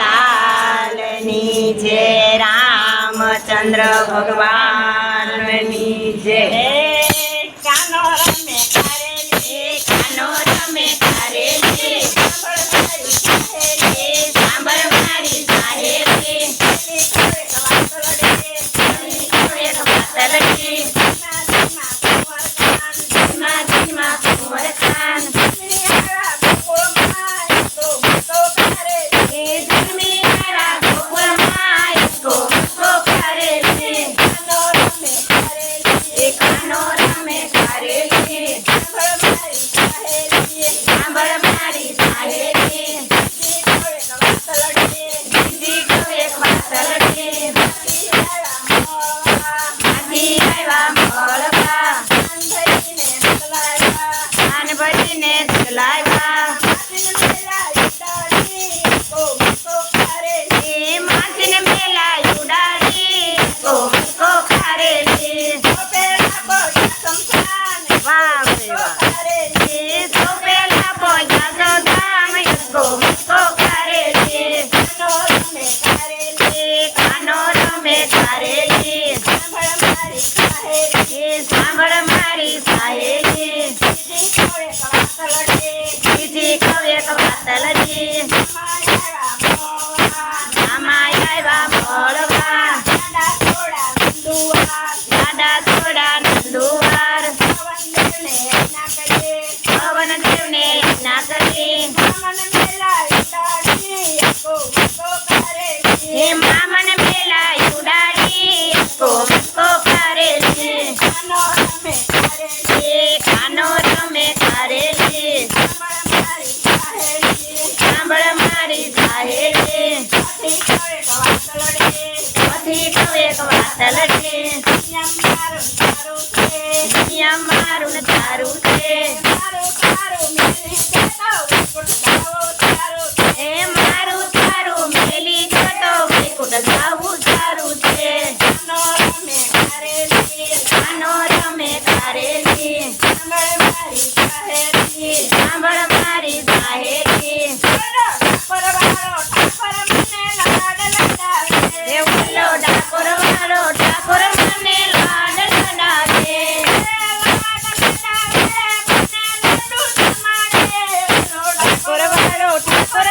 લાલની જય રામચંદ્ર ભગવાનની જય. સાહેબ એ સાંભળ મારી સાહેબ hasta la 10. Por